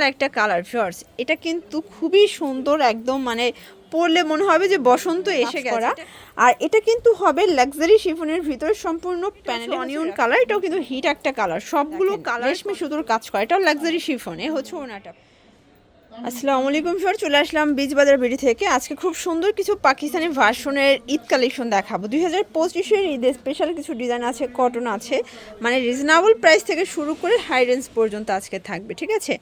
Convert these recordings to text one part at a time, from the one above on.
Special একটা colour ফিওর্স এটা কিন্তু খুবই সুন্দর একদম মানে পরলে মনে হবে যে বসন্ত এসে গেছে। আর এটা কিন্তু হবে লাক্সারি শিফনের ভিতরে সম্পূর্ণ প্যানেল অনিয়ন কালার এটাও কিন্তু হিট একটা কালার সবগুলো কালার রেশমি সুতোর কাজ করে। এটাও লাক্সারি শিফন হচ্ছে ওনাটা আসসালামু আলাইকুম স্যার চলে আসলাম বীজ বাজার বিড়ি থেকে। আজকে খুব সুন্দর কিছু পাকিস্তানি ভার্সনের ঈদ কালেকশন দেখাবো। দুই হাজার পঁচিশের ঈদে স্পেশাল কিছু ডিজাইন আছে কটন আছে। মানে রিজনেবল প্রাইস থেকে শুরু করে হাই রেঞ্জ পর্যন্ত আজকে থাকবে ঠিক আছে?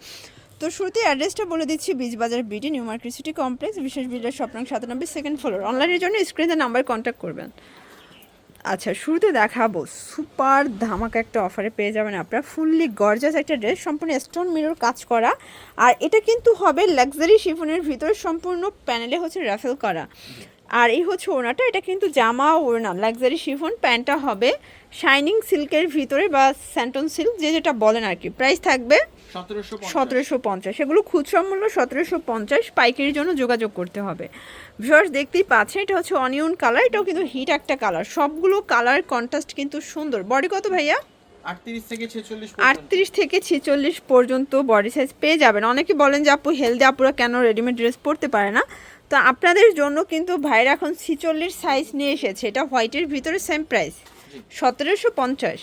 তো শুরুতে অ্যাড্রেসটা বলে দিচ্ছি বীজ বাজার BD new market city complex বিশেষ বিল্ডার স্বপ্ন সাতানব্বই সেকেন্ড ফ্লোর অনলাইনের জন্য স্ক্রিনে নাম্বার কন্ট্যাক্ট করবেন। আচ্ছা শুরুতে দেখাবো সুপার ধামাকা একটা অফারে পেয়ে যাবেন আপনারা। ফুললি গর্জাস একটা ড্রেস সম্পূর্ণ স্টোন মিরর কাজ করা। আর এটা কিন্তু হবে লাক্সারি শিফনের ভিতরে সম্পূর্ণ প্যানেলে হচ্ছে রাফেল করা। আর এই হচ্ছে ওড়নাটা এটা কিন্তু জামা ওড়না লাক্সারি শিফন প্যান্টটা হবে শাইনিং সিল্কের ভিতরে বা স্যান্টন সিল্ক যে যেটা বলেন আর কি। প্রাইস থাকবে সতেরোশো পঞ্চাশ। এগুলো খুচরা মূল্য সতেরোশো পঞ্চাশ পাইকারির জন্য যোগাযোগ করতে হবে। ভিউয়ার্স দেখতেই পাচ্ছেন এটা হচ্ছে অনিয়ন কালার এটাও কিন্তু হিট একটা কালার সবগুলো কালার কন্ট্রাস্ট কিন্তু সুন্দর। বডি কত ভাইয়া? আটত্রিশ থেকে ছেচল্লিশ আটত্রিশ থেকে ছেচল্লিশ পর্যন্ত বডি সাইজ পেয়ে যাবেন। অনেকে বলেন যে আপু হেলদি আপুরা কেন রেডিমেড ড্রেস পরতে পারে না? তো আপনাদের জন্য কিন্তু ভাইরা এখন ছিচল্লিশ সাইজ নিয়ে এসেছে। এটা হোয়াইটের ভিতরে সেম প্রাইস সতেরোশো পঞ্চাশ।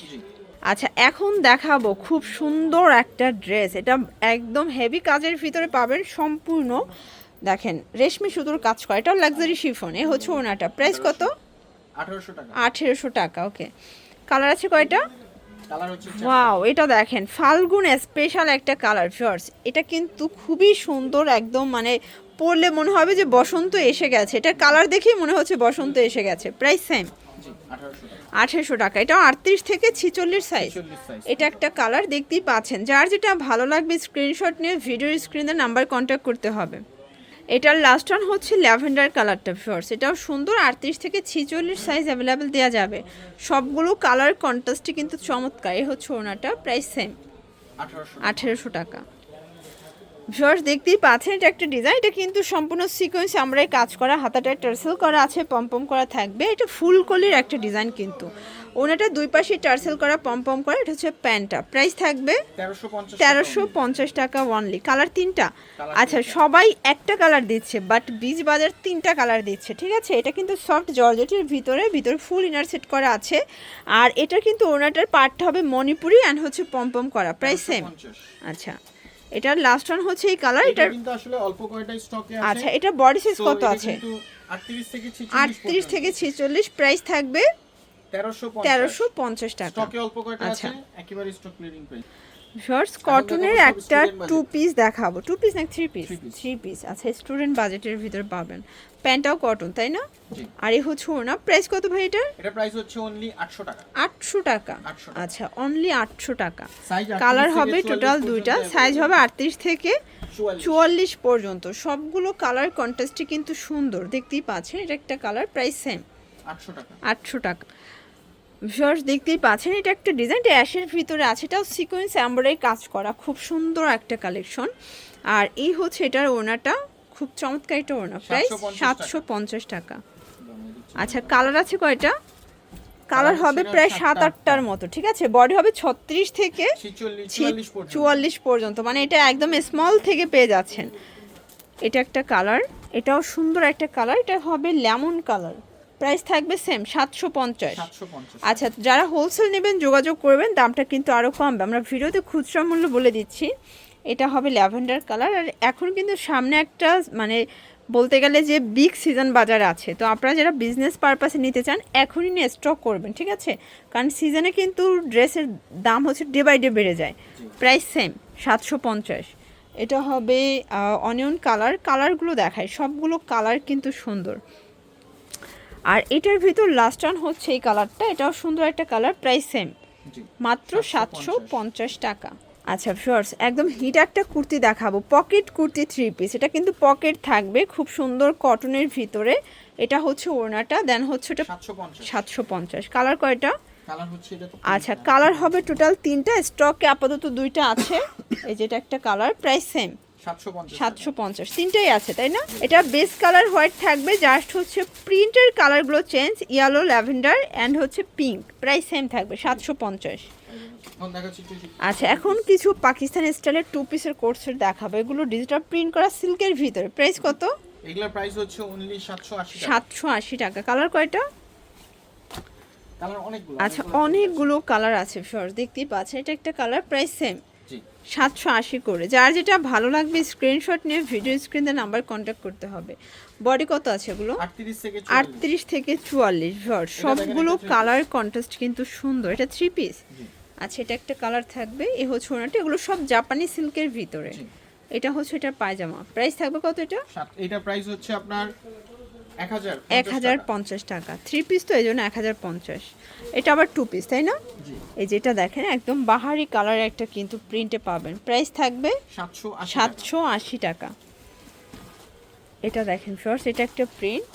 আচ্ছা এখন দেখাবো খুব সুন্দর একটা ড্রেস এটা একদম হেভি কাজের ভিতরে পাবেন সম্পূর্ণ। দেখেন রেশমি সুতোর কাজ করে। এটাও লাক্সারি শিফন এ হচ্ছে ওনাটা। প্রাইস কত? আঠারোশো টাকা। ওকে কালার আছে কয়টা? ওয়াও এটা দেখেন ফাল্গুন স্পেশাল একটা কালার ফিওর্স এটা কিন্তু খুবই সুন্দর একদম মানে পরলে মনে হবে যে বসন্ত এসে গেছে। এটার কালার দেখেই মনে হচ্ছে বসন্ত এসে গেছে। প্রাইস সেম আঠারোশো টাকা। এটা আটত্রিশ থেকে ছিচল্লিশ সাইজ এটা একটা কালার দেখতেই পাচ্ছেন। যার যেটা ভালো লাগবে স্ক্রিনশট নিয়ে ভিডিও স্ক্রিনে নাম্বার কন্ট্যাক্ট করতে হবে। এটার লাস্ট ওয়ান হচ্ছে ল্যাভেন্ডার কালারটা ফিওর্স এটাও সুন্দর আটত্রিশ থেকে ছিচল্লিশ সাইজ অ্যাভেলেবেল দেওয়া যাবে। সবগুলো কালার কন্ট্রাস্টই কিন্তু চমৎকার। এ হচ্ছে ওনাটা প্রাইস সেম আঠেরোশো টাকা। ভিউয়ার্স দেখতেই পাচ্ছেন এটা একটা ডিজাইন এটা কিন্তু সম্পূর্ণ সিকোয়েন্স আমরাই কাজ করা হাতাটায় টার্সেল করা আছে পম্পম করা থাকবে। এটা ফুল কলির একটা ডিজাইন কিন্তু। ওনাটা দুই পাশে টার্সেল করা পম্পম করা এটা হচ্ছে প্যান্টটা। প্রাইস থাকবে তেরোশো পঞ্চাশ টাকা ওয়ানলি কালার তিনটা? আচ্ছা সবাই একটা কালার দিচ্ছে বাট বীজ বাজার তিনটা কালার দিচ্ছে ঠিক আছে? এটা কিন্তু সফট জর্জেটের ভিতরে ভিতরে ফুল ইনার সেট করা আছে। আর এটা কিন্তু ওনাটার পার্টটা হবে মণিপুরি অ্যান্ড হচ্ছে পম্পম করা। প্রাইস সেম আচ্ছা। এটার লাস্ট ওয়ান হচ্ছে এই কালার এটা এটার কিন্তু আসলে অল্প কয়টা স্টকে আছে আচ্ছা এটা বডি সাইজ কত আছে? কিন্তু আটত্রিশ থেকে আটত্রিশ থেকে ছেচল্লিশ প্রাইস থাকবে তেরোশো তেরোশো পঞ্চাশ টাকা। স্টকে অল্প কয়টা আচ্ছা। আছে? একেবারে স্টক ক্লিয়ারিং প্রাইস শর্টস কটনের একটা টু পিস দেখাবো। টু পিস না থ্রি পিস থ্রি পিস আচ্ছা স্টুডেন্ট বাজেটের ভিতরে পাবেন। প্যান্টটাও কটন তাই না? আর এই হচ্ছে ওনা প্রাইস কত ভাই এটার? এটা প্রাইস হচ্ছে অনলি আটশো টাকা। 800 টাকা। আচ্ছা অনলি আটশো টাকা। কালার হবে টোটাল দুইটা। সাইজ হবে আটত্রিশ থেকে চুয়াল্লিশ। পর্যন্ত। সবগুলো কালার কন্ট্রাস্টই কিন্তু সুন্দর। দেখতেই পাচ্ছেন এটা একটা কালার প্রাইস সেম আটশো টাকা। আটশো টাকা। ভিউয়ার্স দেখতেই পাচ্ছেন এটা একটা ডিজাইন এটা অ্যাশের ভিতরে আছে এটাও সিকোয়েন্স এমব্রয়ডারি কাজ করা খুব সুন্দর একটা কালেকশন আর এই হচ্ছে এটার ওনাটা খুব চমৎকার একটা ওনা প্রাইস সাতশো পঞ্চাশ টাকা। আচ্ছা কালার আছে কয়টা? কালার হবে প্রায় সাত আটটার মতো ঠিক আছে? বডি হবে ছত্রিশ থেকে চুয়াল্লিশ পর্যন্ত। মানে এটা একদম স্মল থেকে পেয়ে যাচ্ছেন। এটা একটা কালার এটাও সুন্দর একটা কালার এটা হবে লেমন কালার প্রাইস থাকবে সেম সাতশো পঞ্চাশ। আচ্ছা যারা হোলসেল নেবেন যোগাযোগ করবেন দামটা কিন্তু আরও কমবে। আমরা ভিডিওতে খুচরা মূল্য বলে দিচ্ছি। এটা হবে ল্যাভেন্ডার কালার। আর এখন কিন্তু সামনে একটা মানে বলতে গেলে যে বিগ সিজন বাজার আছে। তো আপনারা যারা বিজনেস পারপাসে নিতে চান এখনই নিয়ে স্টক করবেন ঠিক আছে? কারণ সিজনে কিন্তু ড্রেসের দাম হচ্ছে ডে বাই ডে বেড়ে যায়। প্রাইস সেম সাতশো পঞ্চাশ। এটা হবে অনিয়ন কালার কালারগুলো দেখায় সবগুলো কালার কিন্তু সুন্দর। আর এটার ভিতর লাস্ট ওয়ান হচ্ছে এই কালারটা এটাও সুন্দর একটা কালার প্রাইস সেম মাত্র সাতশো পঞ্চাশ টাকা। আচ্ছা ফিওর্স একদম হিট একটা কুর্তি দেখাবো। পকেট কুর্তি থ্রি পিস এটা কিন্তু পকেট থাকবে খুব সুন্দর কটনের ভিতরে। এটা হচ্ছে ওড়নাটা দেন হচ্ছে এটা সাতশো পঞ্চাশ। কালার কয়টা? আচ্ছা কালার হবে টোটাল তিনটা স্টকে আপাতত দুইটা আছে। এই যেটা একটা কালার প্রাইস সেম সাতশো পঞ্চাশ তিনটাই আছে তাই না? এটা বেস কালার হোয়াইট থাকবে জাস্ট হচ্ছে প্রিন্টের কালারগুলো চেঞ্জ ইয়েলো ল্যাভেন্ডার অ্যান্ড হচ্ছে পিঙ্ক প্রাইস সেম থাকবে সাতশো পঞ্চাশ। আচ্ছা এখন কিছু পাকিস্তানি স্টাইলের টু পিসের কোর্সের দেখাবো। এগুলো ডিজিটাল প্রিন্ট করা সিল্কের ভিতরে। প্রাইস কত? এগুলোর প্রাইস হচ্ছে অনলি সাতশো আশি টাকা। কালার কয়টা? কালার অনেকগুলো আচ্ছা অনেকগুলো। কালার আছে ফিওর দেখতেই পাচ্ছেন। এটা একটা কালার প্রাইস সেম সাতশো আশি করে। যার যেটা ভালো লাগবে স্ক্রিনশট নিয়ে ভিডিও স্ক্রিনে নাম্বার কন্ট্যাক্ট করতে হবে। বডি কত আছে এগুলো? আটত্রিশ থেকে চুয়াল্লিশ। ভিওর সবগুলো কালার কন্ট্রাস্ট কিন্তু সুন্দর। এটা থ্রি পিস আচ্ছা এটা একটা কালার থাকবে। এ হচ্ছে ওনাটা। এগুলো সব জাপানি সিল্কের ভিতরে। এটা হচ্ছে এটার পায়জামা। প্রাইস থাকবে কত এটা? এটা প্রাইস হচ্ছে আপনার এক হাজার পঞ্চাশ টাকা। থ্রি পিস তো এই জন্য এক হাজার পঞ্চাশ। এটা আবার টু পিস তাই না? এই যেটা দেখেন একদম বাহারি কালার একটা কিন্তু প্রিন্টে পাবেন। প্রাইস থাকবে সাতশো আশি টাকা। এটা দেখেন ফার্স্ট এটা একটা প্রিন্ট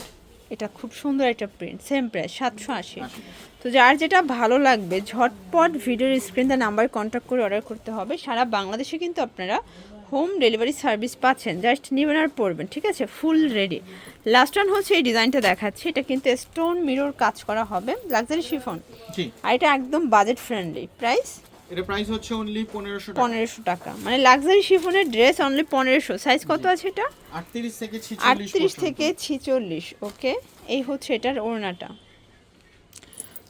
এটা খুব সুন্দর একটা প্রিন্ট সেম প্রাইস সাতশো আশি। তো যার যেটা ভালো লাগবে ঝটপট ভিডিওর স্ক্রিনে নাম্বার কন্ট্যাক্ট করে অর্ডার করতে হবে। সারা বাংলাদেশে কিন্তু আপনারা হোম ডেলিভারি সার্ভিস পাচ্ছেন জাস্ট নেবেন আর পড়বেন ঠিক আছে? Full ready. লাস্ট ওয়ান হচ্ছে এই ডিজাইনটা দেখাচ্ছি এটা কিন্তু স্টোন মিরর কাজ করা হবে লাক্সারি শিফন জি। আর এটা একদম বাজেট ফ্রেন্ডলি প্রাইস এটা প্রাইস হচ্ছে অনলি পনেরোশো টাকা। পনেরোশো টাকা। মানে লাক্সারি শিফনের ড্রেস অনলি পনেরোশো। সাইজ কত আছে এটা? আটত্রিশ থেকে ছিচল্লিশ আটত্রিশ থেকে ছিচল্লিশ ওকে এই হচ্ছে এটার ওড়নাটা।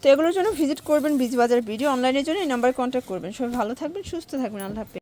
তো এগুলোর জন্য ভিজিট করবেন বীজ বাজার ভিডিও অনলাইনের জন্য এই নাম্বার কন্ট্যাক্ট করবেন। সবাই ভালো থাকবেন সুস্থ থাকবেন। আল্লাহ হাফেজ।